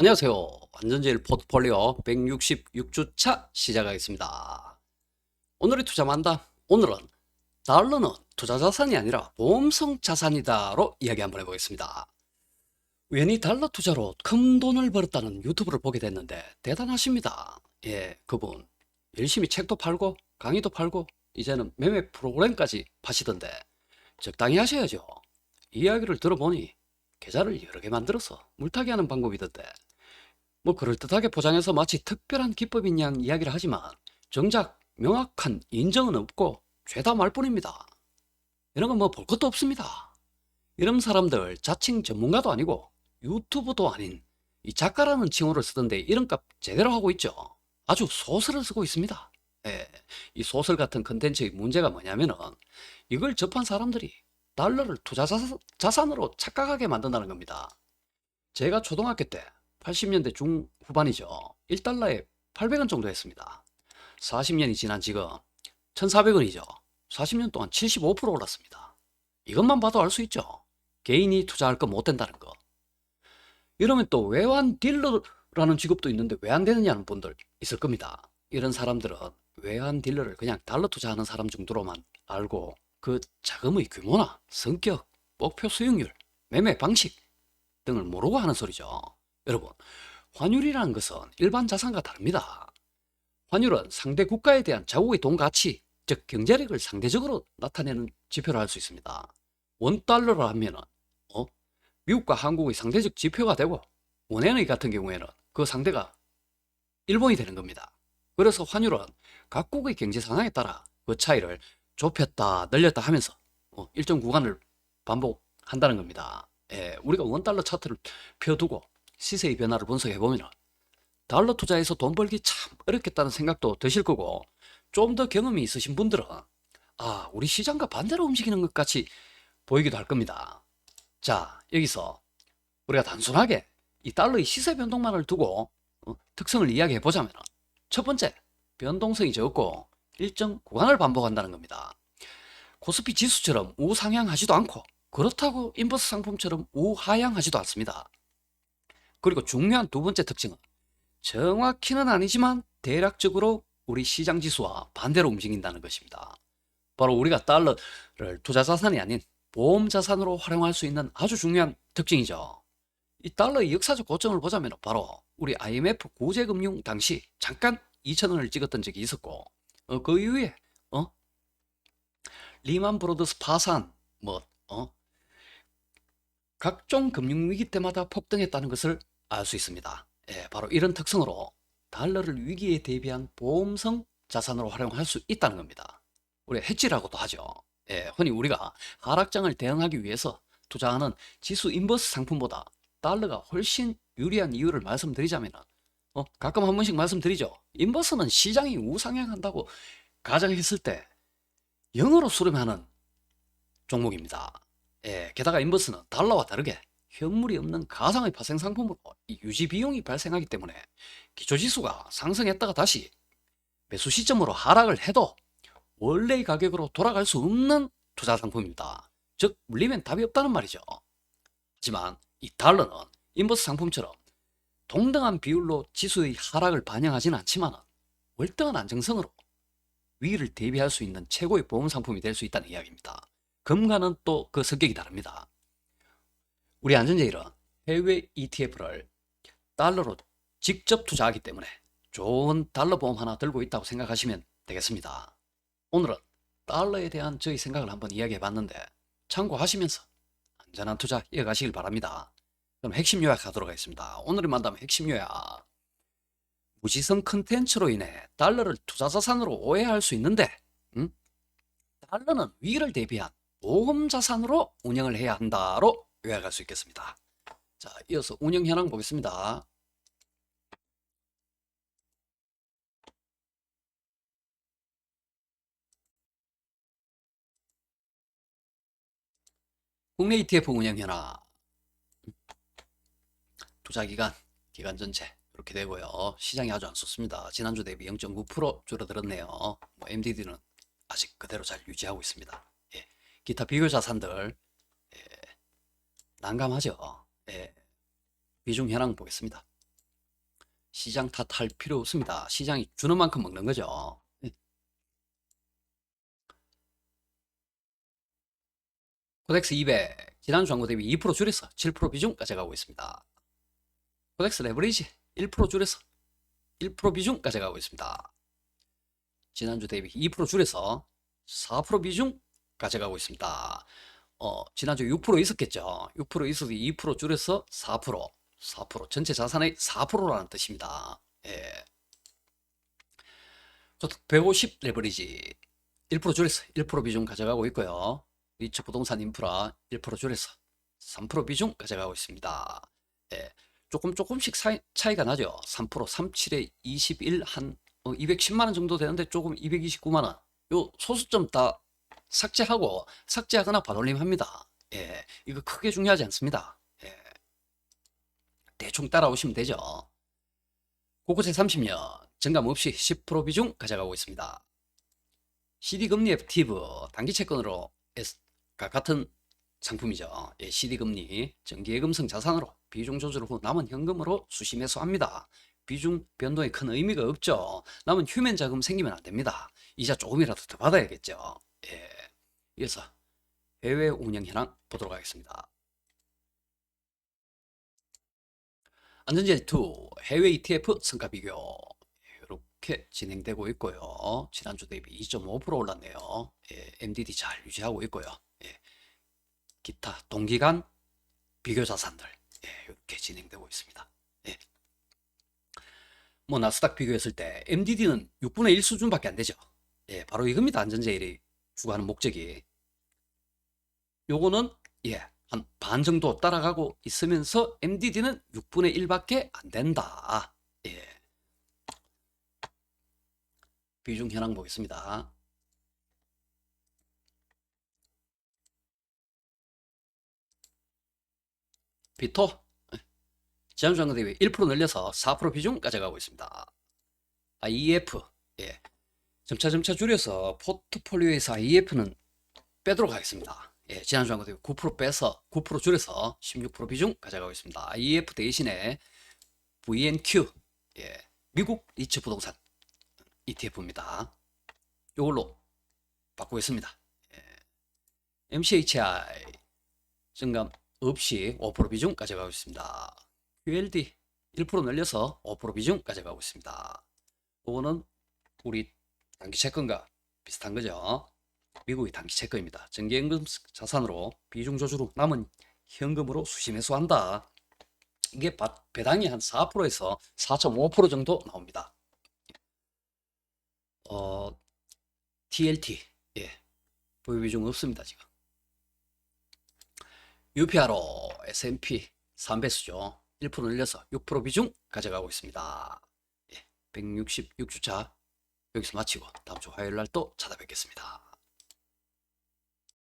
안녕하세요. 완전제일 포트폴리오 166주차 시작하겠습니다. 오늘의 투자 만담. 오늘은 달러는 투자 자산이 아니라 보험성 자산이다로 이야기 한번 해보겠습니다. 우연히 달러 투자로 큰 돈을 벌었다는 유튜브를 보게 됐는데 대단하십니다. 예, 그분 열심히 책도 팔고 강의도 팔고 이제는 매매 프로그램까지 파시던데 적당히 하셔야죠. 이야기를 들어보니 계좌를 여러 개 만들어서 물타기 하는 방법이던데 뭐 그럴듯하게 포장해서 마치 특별한 기법인 양 이야기를 하지만 정작 명확한 인정은 없고 죄다 말뿐입니다. 이런 건 뭐 볼 것도 없습니다. 이런 사람들 자칭 전문가도 아니고 유튜브도 아닌 이 작가라는 칭호를 쓰던데 이런 값 제대로 하고 있죠. 아주 소설을 쓰고 있습니다. 예, 이 소설 같은 컨텐츠의 문제가 뭐냐면은 이걸 접한 사람들이 달러를 투자 자산, 자산으로 착각하게 만든다는 겁니다. 제가 초등학교 때 80년대 중후반이죠. 1달러에 800원 정도 했습니다. 40년이 지난 지금 1,400원이죠. 40년 동안 75% 올랐습니다. 이것만 봐도 알 수 있죠. 개인이 투자할 거 못 된다는 거. 이러면 또 외환 딜러라는 직업도 있는데 왜 안 되느냐는 분들 있을 겁니다. 이런 사람들은 외환 딜러를 그냥 달러 투자하는 사람 정도로만 알고 그 자금의 규모나 성격, 목표 수익률, 매매 방식 등을 모르고 하는 소리죠. 여러분, 환율이라는 것은 일반 자산과 다릅니다. 환율은 상대 국가에 대한 자국의 돈 가치, 즉 경제력을 상대적으로 나타내는 지표로 할 수 있습니다. 원달러로 하면은 어? 미국과 한국의 상대적 지표가 되고 원엔의 같은 경우에는 그 상대가 일본이 되는 겁니다. 그래서 환율은 각국의 경제 상황에 따라 그 차이를 좁혔다 늘렸다 하면서 어, 일정 구간을 반복한다는 겁니다. 예, 우리가 원달러 차트를 펴두고 시세의 변화를 분석해 보면 달러 투자에서 돈 벌기 참 어렵겠다는 생각도 드실 거고 좀 더 경험이 있으신 분들은 아 우리 시장과 반대로 움직이는 것 같이 보이기도 할 겁니다. 자 여기서 우리가 단순하게 이 달러의 시세 변동만을 두고 어, 특성을 이야기해 보자면 첫 번째 변동성이 적고 일정 구간을 반복한다는 겁니다. 코스피 지수처럼 우상향하지도 않고 그렇다고 인버스 상품처럼 우하향하지도 않습니다. 그리고 중요한 두 번째 특징은 정확히는 아니지만 대략적으로 우리 시장 지수와 반대로 움직인다는 것입니다. 바로 우리가 달러를 투자 자산이 아닌 보험 자산으로 활용할 수 있는 아주 중요한 특징이죠. 이 달러의 역사적 고점을 보자면 바로 우리 IMF 구제금융 당시 잠깐 2,000원을 찍었던 적이 있었고 어, 그 이후에 어? 리만 브로더스 파산 뭐 어? 각종 금융위기 때마다 폭등했다는 것을 알 수 있습니다. 예, 바로 이런 특성으로 달러를 위기에 대비한 보험성 자산으로 활용할 수 있다는 겁니다. 우리 해지라고도 하죠. 예, 흔히 우리가 하락장을 대응하기 위해서 투자하는 지수 인버스 상품보다 달러가 훨씬 유리한 이유를 말씀드리자면 어, 가끔 한 번씩 말씀드리죠. 인버스는 시장이 우상향한다고 가정했을 때 영어로 수렴하는 종목입니다. 예, 게다가 인버스는 달러와 다르게 현물이 없는 가상의 파생 상품으로 이 유지 비용이 발생하기 때문에 기초지수가 상승했다가 다시 매수 시점으로 하락을 해도 원래의 가격으로 돌아갈 수 없는 투자 상품입니다. 즉 물리면 답이 없다는 말이죠. 하지만 이 달러는 인버스 상품처럼 동등한 비율로 지수의 하락을 반영하지는 않지만 월등한 안정성으로 위기를 대비할 수 있는 최고의 보험 상품이 될 수 있다는 이야기입니다. 금과는 또 그 성격이 다릅니다. 우리 안전제일은 해외 ETF를 달러로 직접 투자하기 때문에 좋은 달러 보험 하나 들고 있다고 생각하시면 되겠습니다. 오늘은 달러에 대한 저희 생각을 한번 이야기해 봤는데 참고하시면서 안전한 투자 이어가시길 바랍니다. 그럼 핵심 요약하도록 하겠습니다. 오늘의 만남 핵심 요약. 무지성 컨텐츠로 인해 달러를 투자 자산으로 오해할 수 있는데 음? 달러는 위기를 대비한 보험 자산으로 운영을 해야 한다로 요약할 수 있겠습니다. 자, 이어서 운영 현황 보겠습니다. 국내 ETF 운영 현황. 투자 기간, 기간 전체 이렇게 되고요. 시장이 아주 안 좋습니다. 지난주 대비 0.9% 줄어들었네요. 뭐 MDD는 아직 그대로 잘 유지하고 있습니다. 예. 기타 비교 자산들 예. 난감하죠. 예. 비중 현황 보겠습니다. 시장 탓할 필요 없습니다. 시장이 주는 만큼 먹는 거죠. 예. 코덱스 200 지난주 광고 대비 2% 줄여서 7% 비중 가져가고 있습니다. 코덱스 레버리지 1% 줄여서 1% 비중 가져가고 있습니다. 지난주 대비 2% 줄여서 4% 비중 가져가고 있습니다. 어, 지난주 6% 있었겠죠. 6% 있어서 2% 줄여서 4%, 4% 전체 자산의 4%라는 뜻입니다. 예. 150 레버리지 1% 줄여서 1% 비중 가져가고 있고요. 리츠 부동산 인프라 1% 줄여서 3% 비중 가져가고 있습니다. 예. 조금 조금씩 차이, 차이가 나죠. 3% 37에 21 한 210만 원 정도 되는데 조금 229만 원. 요 소수점 다 삭제하고 삭제하거나 반올림합니다. 예. 이거 크게 중요하지 않습니다. 예. 대충 따라오시면 되죠. 고고세 30년 증감 없이 10% 비중 가져가고 있습니다. CD 금리 액티브 단기 채권으로 가 같은 상품이죠. 예, CD 금리 정기예금성 자산으로 비중 조절 후 남은 현금으로 수시 매수합니다. 비중 변동에 큰 의미가 없죠. 남은 휴면 자금 생기면 안 됩니다. 이자 조금이라도 더 받아야겠죠. 예. 이어서 해외 운영 현황 보도록 하겠습니다. 안전제일 2 해외 ETF 성과 비교 이렇게 진행되고 있고요. 지난주 대비 2.5% 올랐네요. 예, MDD 잘 유지하고 있고요. 예, 기타 동기간 비교 자산들 예, 이렇게 진행되고 있습니다. 예. 뭐 나스닥 비교했을 때 MDD는 6분의 1 수준밖에 안 되죠. 예, 바로 이겁니다. 안전제일이 추구하는 목적이. 요거는 예, 한 반 정도 따라가고 있으면서 MDD는 6분의 1밖에 안 된다. 예. 비중 현황 보겠습니다. 비토 지난주 한거 대비 1% 늘려서 4% 비중 가져가고 있습니다. IEF 예. 점차 점차 줄여서 포트폴리오에서 IEF는 빼도록 하겠습니다. 예, 지난주 한거 대비 9% 빼서 9% 줄여서 16% 비중 가져가고 있습니다. IEF 대신에 VNQ 예, 미국 리츠 부동산 ETF입니다. 이걸로 바꾸겠습니다. 예. MCHI 증감 없이 5% 비중 가져가고 있습니다. QLD 1% 늘려서 5% 비중 가져가고 있습니다. 이거는 우리 단기 채권과 비슷한 거죠. 미국의 단기 채권입니다. 정기연금 자산으로 비중 후 남은 현금으로 수시 매수한다. 이게 배당이 한 4%에서 4.5% 정도 나옵니다. 어, TLT 예 보유 비중 없습니다 지금. UPRO S&P 3배수죠. 1% 늘려서 6% 비중 가져가고 있습니다. 예, 166주차 여기서 마치고 다음 주 화요일 날 또 찾아뵙겠습니다.